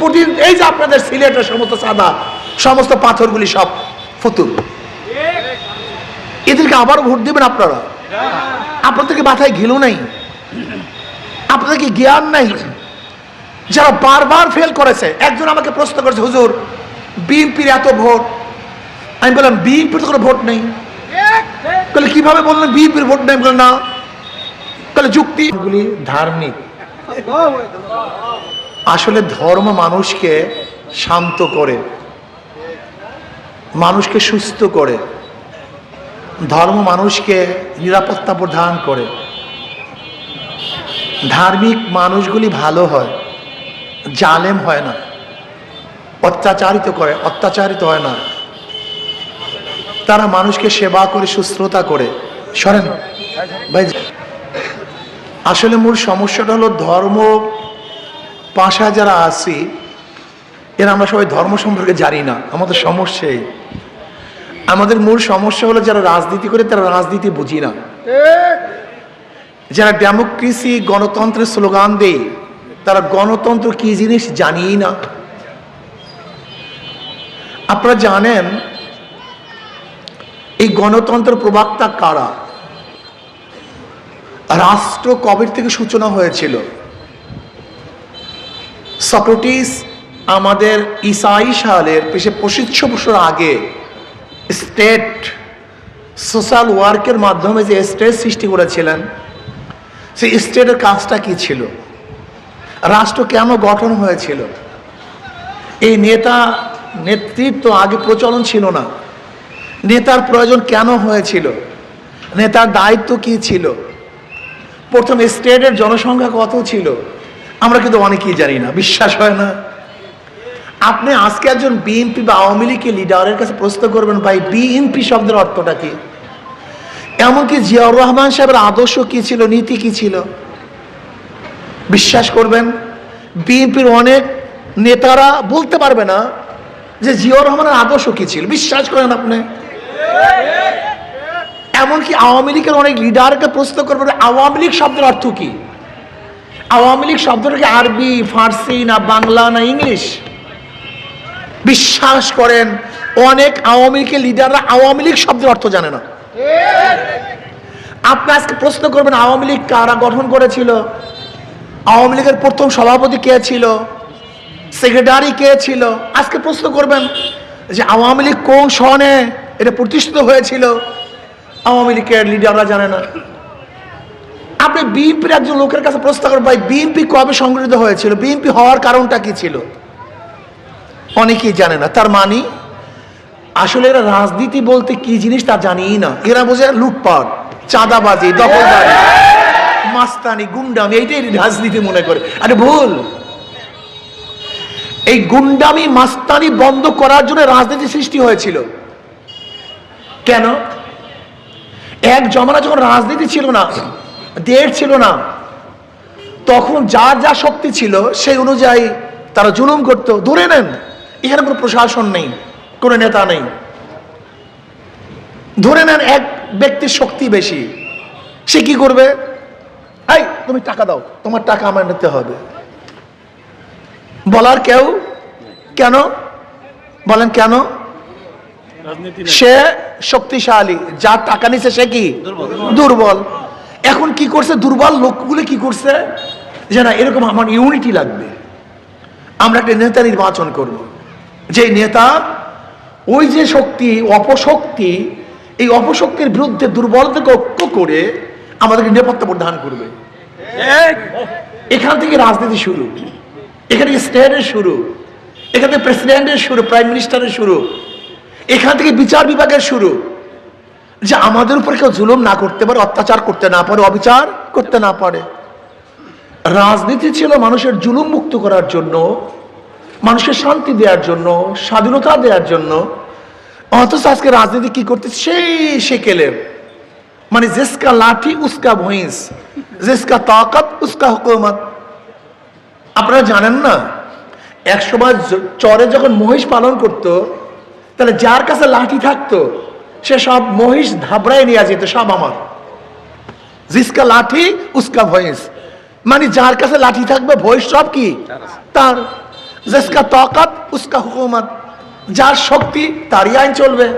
প্রতিদিন এই যে আপনাদের সিলেটের সমস্ত সাদা সমস্ত পাথরগুলি সব ফতুর এদেরকে আবার ভোট দেবেন আপনারা? আপনাদেরকে মাথায় ঘিলু নাই? আপনাদের কি জ্ঞান নাই? যারা বারবার ফেল করেছে একজন আমাকে প্রশ্ন করেছে হুজুর বিএনপির এত ভোট? আমি বললাম বিএনপির তো কোনো ভোট নেই। বলে কীভাবে বললেন বিএনপির ভোট নেই? বললেন না। বলে যুক্তি এগুলি ধার্মিক আসলে ধর্ম মানুষকে শান্ত করে, মানুষকে সুস্থ করে, ধর্ম মানুষকে নিরাপত্তা প্রদান করে। ধার্মিক মানুষগুলি ভালো হয়, জালেম হয় না, অত্যাচারিত করে, অত্যাচারিত হয় না। তারা মানুষকে সেবা করে সুশ্রতা করে। সরেন? ভাই, আসলে মূল সমস্যাটা হলো ধর্ম পাশা যারা আছি, এরা আমরা সবাই ধর্ম সম্পর্কে জানি না, আমাদের সমস্যাই আমাদের মূল সমস্যা হলো যারা রাজনীতি করে, তারা রাজনীতি বুঝি না। যারা ডেমোক্রেসি গণতন্ত্রের স্লোগান দেয়, তারা গণতন্ত্র কি জিনিস জানিই না। আপনারা জানেন, এই গণতন্ত্র প্রবক্তা কারা? রাষ্ট্র কবে থেকে সূচনা হয়েছিল? সক্রেটিস আমাদের ইসাই সালের পেশে পঁচিশশো বছর আগে স্টেট সোশ্যাল ওয়ার্কের মাধ্যমে যে স্টেট সৃষ্টি করেছিলেন, সেই স্টেটের কাজটা কি ছিল? রাষ্ট্র কেন গঠন হয়েছিল? এই নেতা নেতৃত্ব আগে প্রচলন ছিল না। নেতার প্রয়োজন কেন হয়েছিল? নেতার দায়িত্ব কি ছিল? প্রথম স্টেটের জনসংখ্যা কত ছিল? আমরা কিন্তু অনেকেই জানি না, বিশ্বাস হয় না। আপনি আজকে একজন বিএনপি বা আওয়ামী লীগের লিডারের কাছে প্রশ্ন করবেন, ভাই বিএনপি শব্দের অর্থটা কি? এমনকি জিয়াউর রহমান সাহেবের আদর্শ কি ছিল, নীতি কি ছিল? বিশ্বাস করবেন বিএনপির অনেক নেতারা বলতে পারবে না যে জিয়াউর রহমানের আদর্শ কি ছিল। বিশ্বাস করেন আপনি। এমনকি আওয়ামী লীগের অনেক লিডারকে প্রশ্ন করবেন, আওয়ামী লীগ শব্দের অর্থ কি? আওয়ামী লীগ শব্দটা কি আরবি, ফার্সি না বাংলা না ইংলিশ? বিশ্বাস করেন, অনেক আওয়ামী লীগের লিডাররা আওয়ামী লীগ শব্দের অর্থ জানে না। আপনি আজকে প্রশ্ন করবেন, আওয়ামী লীগ কারা গঠন করেছিল? আওয়ামী লীগের প্রথম সভাপতি কে ছিল? সেক্রেটারি কে ছিল? আজকে প্রশ্ন করবেন যে আওয়ামী লীগ কোন সনে এটা প্রতিষ্ঠিত হয়েছিল? আওয়ামী লীগের লিডাররা জানে না। আপনি বিএনপির একজন লোকের কাছে প্রশ্ন করবেন ভাই বিএনপি কবে সংগঠিত হয়েছিল? বিএনপি হওয়ার কারণটা কি ছিল? অনেকেই জানে না, তার মানে আসলে এরা রাজনীতি বলতে কি জিনিস তা জানিই না। এরা বোঝে লুটপাট, চাঁদাবাজি, দখলদারি, মাস্তানি, গুন্ডামি, এইটাই রাজনীতি মনে করে। আরে ভুল! এই গুন্ডামি, মাস্তানি বন্ধ করার জন্য রাজনীতি সৃষ্টি হয়েছিল। কেন? এক জমানা যখন রাজনীতি ছিল না দেশ ছিল না। তখন যার যা শক্তি ছিল সেই অনুযায়ী তারা জুলুম করতো। ধরে নেন। এখানে কোনো প্রশাসন নেই কোনো নেতা নেই। ধরে নেন এক ব্যক্তির শক্তি বেশি। সে কি করবে? এই তুমি টাকা দাও তোমার টাকা আমার নিতে হবে। বলার কেউ কেন? বলেন কেন? সে শক্তিশালী যার টাকা নিছে সে কি? দুর্বল। এখন কি করছে? দুর্বল লোকগুলো কি করছে? যে না এরকম আমার ইউনিটি লাগবে। আমরা একটা নেতা নির্বাচন করব। যে নেতা ওই যে শক্তি অপশক্তি এই অপশক্তির বিরুদ্ধে দুর্বলতাকে ঐক্য করে আমাদেরকে নিরাপত্তা প্রদান করবে। এখান থেকে রাজনীতি শুরু। এখান থেকে স্টেটের শুরু। এখান থেকে প্রেসিডেন্টের শুরু প্রাইম মিনিস্টারের শুরু। এখান থেকে বিচার বিভাগের শুরু। যে আমাদের উপর কেউ জুলুম না করতে পারে, অত্যাচার করতে না পারে, অবিচার করতে না পারে। রাজনীতি ছিল মানুষের জুলুম মুক্ত করার জন্য মানুষকে শান্তি দেওয়ার জন্য, স্বাধীনতা দেওয়ার জন্য। অথচ আজকে রাজনীতি কি করতে সেই সেকেলে। মানে জিসকা লাঠি, উস্কা ভইস। জিসকা তাকাত, উস্কা হুকুমত। আপনারা জানেন না, একসময় চরে যখন মহিষ পালন করত, তাহলে যার কাছে লাঠি থাকতো সে সব মহিষ ধাবড়ায় নিয়ে যেত সব আমার। জিসকা লাঠি, উস্কা ভয়েস। মানে যার কাছে লাঠি থাকবে, ভয়েস সব কি? তার। জিসকা তকাত উস্কা হুকুমত। যার শক্তি, তারই আইন চলবে।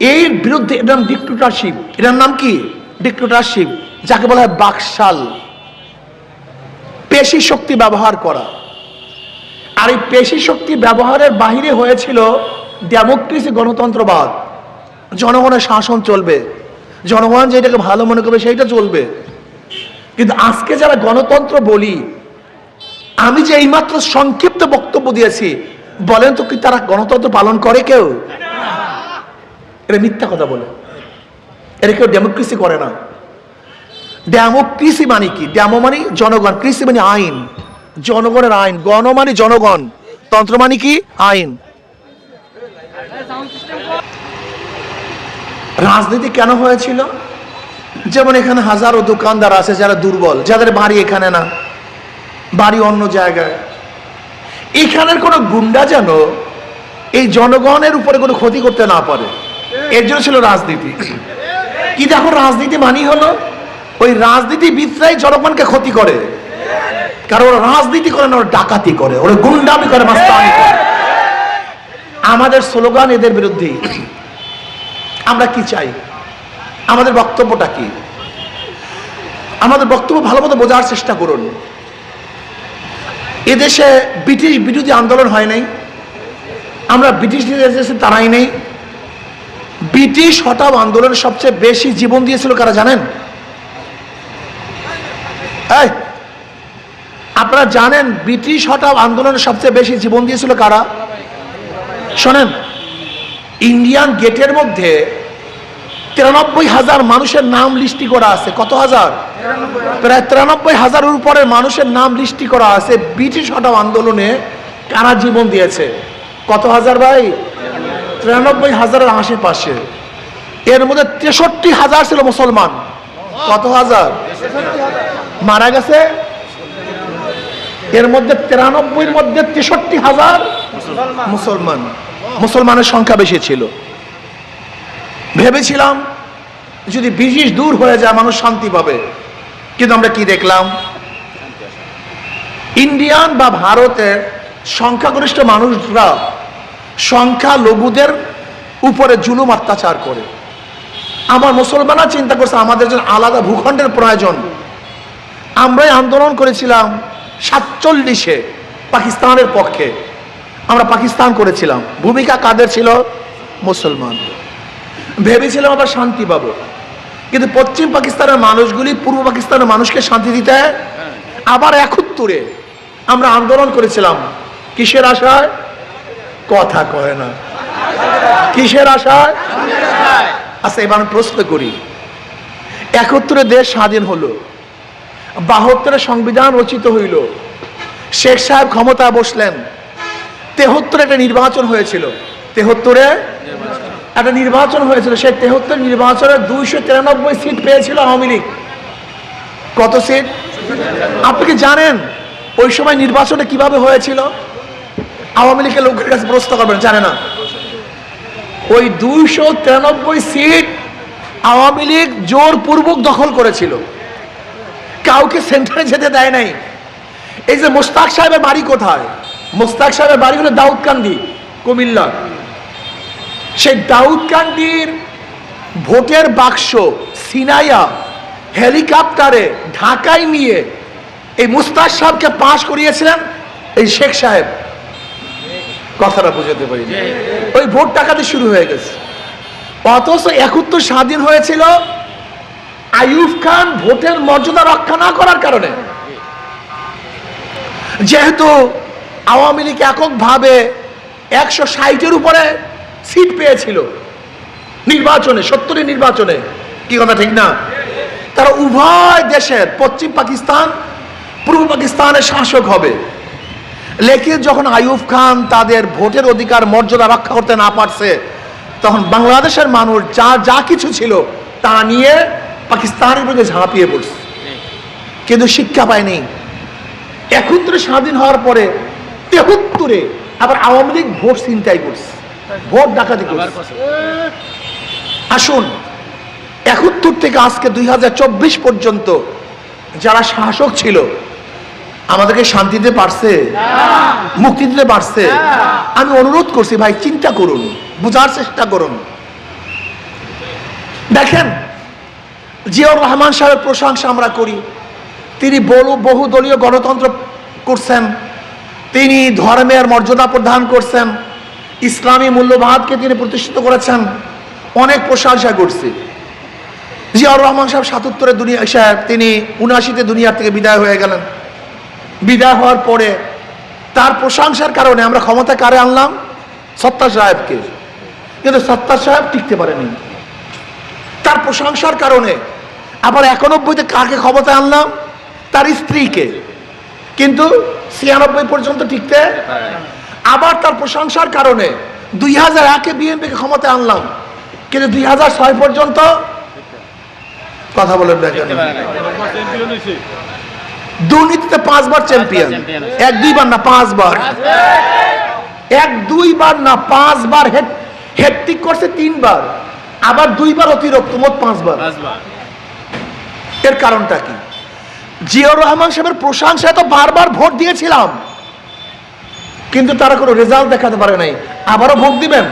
এর বিরুদ্ধে এটার নাম ডিক্টেটরশিপ এটার নাম কি? ডিক্টেটরশিপ যাকে বলা হয় বাকশাল। পেশি শক্তি ব্যবহার করা। আর এই পেশি শক্তি ব্যবহারের বাহিরে হয়েছিল ডেমোক্রেসি গণতন্ত্রবাদ। জনগণের শাসন চলবে। জনগণ যেটাকে ভালো মনে করবে সেইটা চলবে। কিন্তু আজকে যারা গণতন্ত্র বলি, আমি যে এইমাত্র সংক্ষিপ্ত বক্তব্য দিয়েছি, বলেন তো কি তারা গণতন্ত্র পালন করে কেউ? এটা মিথ্যা কথা বলে। এটা কেউ ডেমোক্রেসি করে না। ডেমোক্রেসি মানে কি? ডেমো মানে জনগণ, কৃষি মানে আইন। জনগণের আইন, গণ মানে জনগণ। তন্ত্র মানে কি? আইন। রাজনীতি কেন হয়েছিল? যেমন এখানে হাজারো দোকানদার আছে যারা দুর্বল, যাদের বাড়ি এখানে না, বাড়ি অন্য জায়গায়। এখানের কোনো গুন্ডা যেন এই জনগণের উপরে কোনো ক্ষতি করতে না পারে। এর জন্য ছিল রাজনীতি। কি দেখো রাজনীতি মানি হলো? ওই রাজনীতিবিদরাই জনগণকে ক্ষতি করে। কারণ ওরা রাজনীতি করে না, ওরা ডাকাতি করে, ওরা গুন্ডামি করে করে। আমাদের স্লোগান এদের বিরুদ্ধে আমরা কি চাই? আমাদের বক্তব্যটা কি? আমাদের বক্তব্য ভালো মতো বোঝার চেষ্টা করুন। এদেশে ব্রিটিশ বিরোধী আন্দোলন হয় নাই। আমরা ব্রিটিশ দেশে তারাই নেই। ব্রিটিশ হটাও আন্দোলনে সবচেয়ে বেশি জীবন দিয়েছিল কারা জানেন? আপনারা জানেন ব্রিটিশ হটাও আন্দোলনে সবচেয়ে বেশি জীবন দিয়েছিল কারা? শোনেন। ইন্ডিয়ান গেটের মধ্যে তিরানব্বই হাজার মানুষের নাম লিস্টি করা আছে। কত হাজার? প্রায় তিরানব্বই হাজারের উপরে মানুষের নাম লিস্টি করা আছে। ব্রিটিশ হটাও আন্দোলনে কারা জীবন দিয়েছে? কত হাজার ভাই? তিরানব্বই হাজারের আশেপাশে। এর মধ্যে তেষট্টি হাজার ছিল মুসলমান। কত হাজার? মারা গেছে? এর মধ্যে তিরানব্বইয়ের মধ্যে তেষট্টি হাজার মুসলমান। মুসলমানের সংখ্যা বেশি ছিল। ভেবেছিলাম, যদি ব্রিটিশ দূর হয়ে যায়, মানুষ শান্তি পাবে। কিন্তু আমরা কি দেখলাম? ইন্ডিয়ান বা ভারতের সংখ্যাগরিষ্ঠ মানুষরা সংখ্যা লঘুদের উপরে জুলুম অত্যাচার করে। আমার মুসলমানরা চিন্তা করছে, আমাদের জন্য আলাদা ভূখণ্ডের প্রয়োজন। আমরাই আন্দোলন করেছিলাম সাতচল্লিশে পাকিস্তানের পক্ষে। আমরা পাকিস্তান করেছিলাম। ভূমিকা কাদের ছিল? মুসলমান। ভেবেছিলাম আবার শান্তি পাবো। কিন্তু পশ্চিম পাকিস্তানের মানুষগুলি পূর্ব পাকিস্তানের মানুষকে শান্তি দিতে আবার একত্তরে আমরা আন্দোলন করেছিলাম। কিসের আশায়? কথা কয় না। কিসের আশায়? আচ্ছা এবার আমি প্রশ্ন করি। একত্তরে দেশ স্বাধীন হলো। বাহাত্তরে সংবিধান রচিত হইল। শেখ সাহেব ক্ষমতা বসলেন। তেহত্তরে একটা নির্বাচন হয়েছিল। তেহত্তরে একটা নির্বাচন হয়েছিল। সেই তেহত্তর নির্বাচনে দুইশো তিরানব্বই সিট পেয়েছিল আওয়ামী লীগ। কত সিট? আপনি কি জানেন ওই সময় নির্বাচনে কীভাবে হয়েছিল? আওয়ামী লীগের লোকের কাছে প্রশ্ন করবেন, জানে না। ওই দুইশো তিরানব্বই সিট আওয়ামী লীগ জোরপূর্বক দখল করেছিল। কাউকে সেন্টারে যেতে দেয় নাই। এই যে মোস্তাক সাহেবের বাড়ি কোথায়? মোস্তাক সাহেবের বাড়ি হলো দাউদকান্দি কুমিল্লা। সেই দাউদকান্দির ভোটের বাক্স সিনাইয়া হেলিকপ্টারে ঢাকায় নিয়ে এই মুস্তাক সাহেবকে পাশ করিয়েছিলেন এই শেখ সাহেব। কথাটা বুঝাতে পারি ওই ভোট টাকাতে শুরু হয়ে গেছে। অথচ একুত্তর স্বাধীন হয়েছিল আইয়ুব খান ভোটের মর্যাদা রক্ষা না করার কারণে। যেহেতু আওয়ামী লীগ এককভাবে একশো ষাটের উপরে সিট পেয়েছিল নির্বাচনে, সত্তরের নির্বাচনে। কি কথা, ঠিক না? তারা উভয় দেশের, পশ্চিম পাকিস্তান, পূর্ব পাকিস্তানের শাসক হবে। লেকিন যখন আইয়ুব খান তাদের ভোটের অধিকার, মর্যাদা রক্ষা করতে না পারছে, তখন বাংলাদেশের মানুষ যা যা কিছু ছিল তা নিয়ে পাকিস্তানের বিরুদ্ধে ঝাঁপিয়ে পড়ছে। কিন্তু শিক্ষা পায়নি। একত্রে স্বাধীন হওয়ার পরে তেহত্তরে আবার আওয়ামী লীগ ভোট চিন্তাই করছে। ভোট ডাকাতি করছে। আসুন একত্তর থেকে আজকে দুই হাজার চব্বিশ পর্যন্ত যারা শাসক ছিল আমাদেরকে শান্তি দিতে পারছে? মুক্তি দিতে পারছে? আমি অনুরোধ করছি ভাই চিন্তা করুন বোঝার চেষ্টা করুন। দেখেন জিয়াউর রহমান সাহেবের প্রশংসা আমরা করি। তিনি বহু বহুদলীয় গণতন্ত্র করছেন। তিনি ধর্মের মর্যাদা প্রদান করছেন। ইসলামী মূল্যবাদকে তিনি প্রতিষ্ঠিত করেছেন। অনেক প্রশংসা করছে। জিয়াউর রহমান সাহেব সাতাত্তরে দুনিয়া, সাহেব, তিনি উনআশিতে দুনিয়ার থেকে বিদায় হয়ে গেলেন। বিদায় হওয়ার পরে তার প্রশংসার কারণে আমরা ক্ষমতা কারে আনলাম? সত্তা সাহেবকে। কিন্তু সত্তা সাহেব টিকতে পারেনি। তার প্রশংসার কারণে আবার একানব্বইতে কাকে ক্ষমতা আনলাম? তার স্ত্রীকে। কিন্তু ছিয়ানব্বই পর্যন্ত টিকতে আবার তার প্রশংসার কারণে দুই হাজার একে বিএনপিকে ক্ষমতায় আনলাম। কিন্তু দুই হাজার ছয় পর্যন্ত কথা বলেন দুর্নীতিতে পাঁচবার চ্যাম্পিয়ন। এক দুইবার না পাঁচবার। এক দুইবার না পাঁচবার হেট্রিক করছে তিনবার। আবার দুইবার অতিরিক্ত মোট পাঁচবার। এর কারণটা কি? জিয়াউর রহমান সাহেবের প্রশংসায় তো বারবার ভোট দিয়েছিলাম। কিন্তু তারা কোনো রেজাল্ট দেখাতে পারে নাই। আবারও ভোট দিবেন?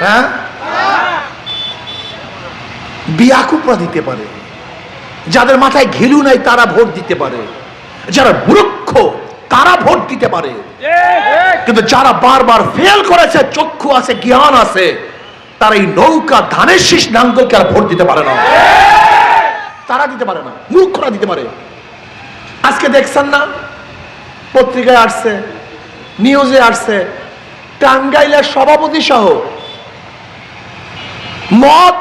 হ্যাঁ? বিয়াকুপরা দিতে পারে। যাদের মাথায় ঘিলু নাই তারা ভোট দিতে পারে। যারা মূর্খ তারা ভোট দিতে পারে। কিন্তু যারা বারবার ফেল করেছে চক্ষু আছে জ্ঞান আছে তারা এই নৌকা ধানের শীষ নাঙ্গলকে আর ভোট দিতে পারে না। তারা দিতে পারে না, মূর্খরা দিতে পারে। আজকে দেখছেন না, পত্রিকায় আসছে নিউজে আসছে টাঙ্গাইলের সভাপতি সহ মদ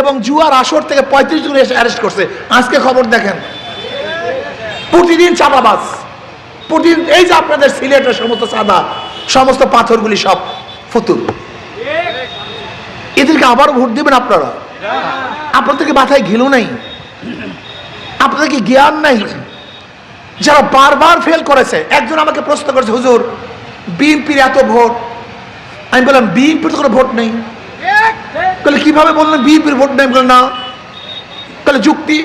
এবং জুয়ার আসর থেকে পঁয়ত্রিশ জন এসে অ্যারেস্ট করছে। আজকে খবর দেখেন, প্রতিদিন চাপাবাস প্রতিদিন এই যে আপনাদের সিলেটের সমস্ত সাদা সমস্ত পাথরগুলি সব ফতুর। এদেরকে আবারও ভোট দেবেন আপনারা? আপনাদেরকে মাথায় ঘিলু নাই? আপনাদের কি জ্ঞান নাই। যারা বারবার ফেল করেছে একজন আমাকে প্রশ্ন করেছে হুজুর বিএনপির এত ভোট? আমি বললাম বিএনপির তো কোনো ভোট নেই। তাহলে কীভাবে বললেন বিএনপির ভোট নেই? বললেন না। তাহলে যুক্তি?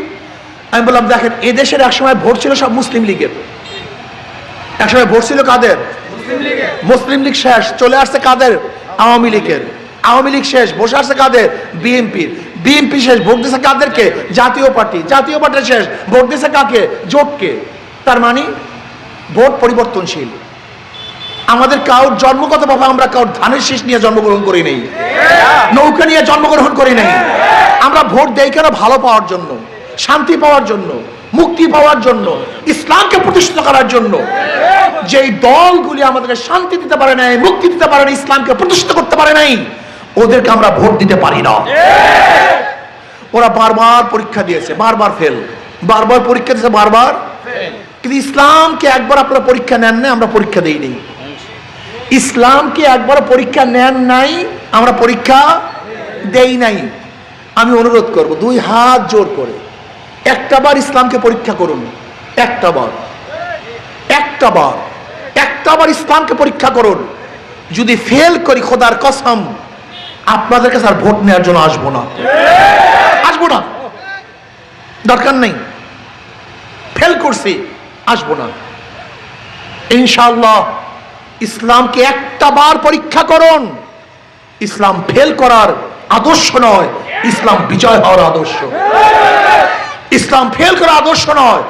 আমি বললাম দেখেন এদেশের একসময় ভোট ছিল সব মুসলিম লীগের। একসময় ভোট ছিল কাদের? মুসলিম লীগ শেষ চলে আসছে কাদের? আওয়ামী লীগের। আওয়ামী লীগ শেষ বসে আসছে কাদের? বিএনপির। বিএনপি শেষ, ভোট দিছে কাদেরকে? জাতীয় পার্টি। জাতীয় পার্টি শেষ, ভোট দিছে কাকে? জোটকে। তার মানে ভোট পরিবর্তনশীল। আমাদের কাউর জন্মগতভাবে আমরা কাউর ধানের শীষ নিয়ে জন্মগ্রহণ করি নেই। নৌকা নিয়ে জন্মগ্রহণ করি নাই। আমরা ভোট দেই কেন? ভালো পাওয়ার জন্য, শান্তি পাওয়ার জন্য, মুক্তি পাওয়ার জন্য, ইসলামকে প্রতিষ্ঠিত করার জন্য। যেই দলগুলি আমাদেরকে শান্তি দিতে পারে নাই, মুক্তি দিতে পারে না ইসলামকে প্রতিষ্ঠিত করতে পারে নাই ওদেরকে আমরা ভোট দিতে পারি না। ওরা বারবার পরীক্ষা দিয়েছে, বারবার ফেল বারবার পরীক্ষা দিয়েছে, বারবার কিন্তু ইসলামকে একবার আপনারা পরীক্ষা নেন না আমরা পরীক্ষা দেই নেই। ইসলামকে একবার পরীক্ষা নেন নাই, আমরা পরীক্ষা দেই নাই। আমি অনুরোধ করব, দুই হাত জোর করে। একটা বার ইসলামকে পরীক্ষা করুন, একটা বার। একটা বার একটা বার ইসলামকে পরীক্ষা করুন। যদি ফেল করি, খোদার কসম আপনাদের কাছে আর ভোট নেওয়ার জন্য আসব না। আসব না। দরকার নেই। ফেল করছি, আসব না। ইনশাল্লাহ ইসলামকে একটা বার পরীক্ষা করুন। ইসলাম ফেল করার আদর্শ নয়, ইসলাম বিজয় হওয়ার আদর্শ। ইসলাম ফেল করার আদর্শ নয়,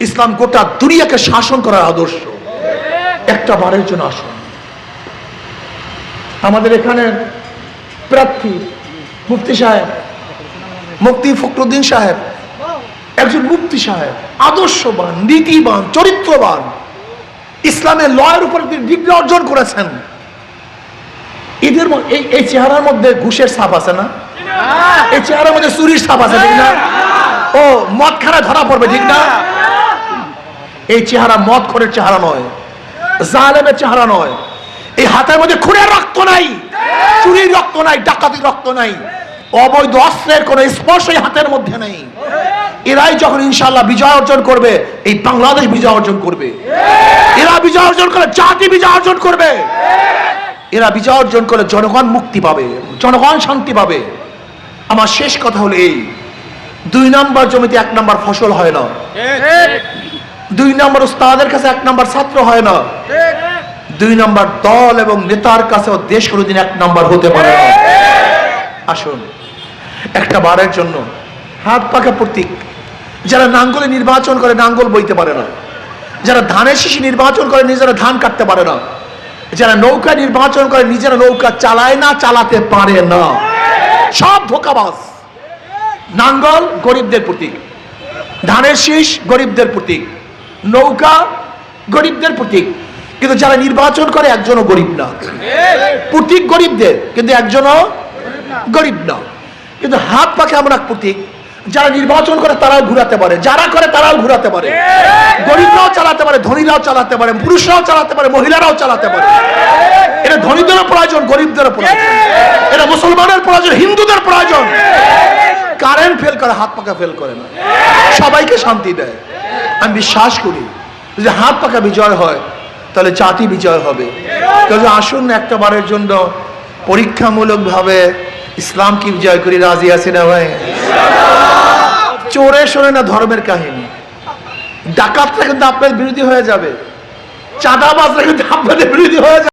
ইসলাম গোটা দুনিয়াকে শাসন করার আদর্শ। একটা বারের জন্য আসুন। আমাদের এখানে প্রার্থী মুফতি সাহেব, মুফতি ফখরুদ্দিন সাহেব, একজন মুফতি সাহেব, আদর্শবান, নীতিবান, চরিত্রবান, ইসলামের লয়ের উপর ডিগ্রি অর্জন করেছেন। এদের এই এই চেহারার মধ্যে ঘুষের ছাপ আছে না? এই চেহারার মধ্যে চুরির ছাপ আছে, ঠিক না? ও মদ খানা ধরা পড়বে, ঠিক না? এই চেহারা মদ খরের চেহারা নয়, জালেমের চেহারা নয়। এই হাতের মধ্যে খুনের রক্ত নাই। চুরির রক্ত নাই ডাকাতির রক্ত নাই অবৈধ অস্ত্রের কোনো স্পর্শ এই হাতের মধ্যে নেই। এরাই যখন ইনশাল্লাহ বিজয় অর্জন করবে এই বাংলাদেশ বিজয় অর্জন করবে। এরা বিজয় অর্জন করে জাতি বিজয় অর্জন করবে। এরা বিজয় অর্জন করে জনগণ মুক্তি পাবে জনগণ শান্তি পাবে। আমার শেষ কথা হলো এই দুই নাম্বার জমিতে এক নাম্বার ফসল হয় না। দুই নম্বর উস্তাদের কাছে এক নম্বর ছাত্র হয় না। দুই নম্বর দল এবং নেতার কাছেও দেশ কোনোদিন এক নম্বর হতে পারে না। আসুন, একটা বারের জন্য হাত পাকা প্রতীক। যারা নাঙ্গলে নির্বাচন করে নাঙ্গল বইতে পারে না। যারা ধানের শিশি নির্বাচন করে নিজেরা ধান কাটতে পারে না। যারা নৌকা নির্বাচন করে নিজেরা নৌকা চালায় না, চালাতে পারে না। সব ধোকাবাজ। নাঙ্গল গরিবদের প্রতীক। ধানের শীষ গরিবদের প্রতীক। নৌকা গরিবদের প্রতীক। কিন্তু যারা নির্বাচন করে একজনও গরিব না। প্রতীক গরিবদের, কিন্তু একজনও গরিব না। কিন্তু হাত পাকে আমরা প্রতীক, যারা নির্বাচন করে তারাও ঘুরাতে পারে, যারা করে তারাও ঘুরাতে পারে। গরিবরাও চালাতে পারে, ধনীরাও চালাতে পারে, পুরুষরাও চালাতে পারে, মহিলারাও চালাতে পারে। এটা ধনীদেরও প্রয়োজন, গরিবদেরও প্রয়োজন। এটা মুসলমানের প্রয়োজন, হিন্দুদের প্রয়োজন। কারেন্ট ফেল করে, হাত পাকা ফেল করে না। সবাইকে শান্তি দেয়। আমি বিশ্বাস করি যে হাত পাকা বিজয় হয় তাহলে জাতি বিজয় হবে। কাজে আসুন একটা বারের জন্য পরীক্ষামূলকভাবে ইসলাম কি বিজয় করি। রাজি আছে না ভাই? চোরে শোনে না ধর্মের কাহিনী। ডাকাতরা কিন্তু আপনার বিরোধী হয়ে যাবে। চাঁদাবাজরা কিন্তু আপনাদের বিরোধী হয়ে যাবে।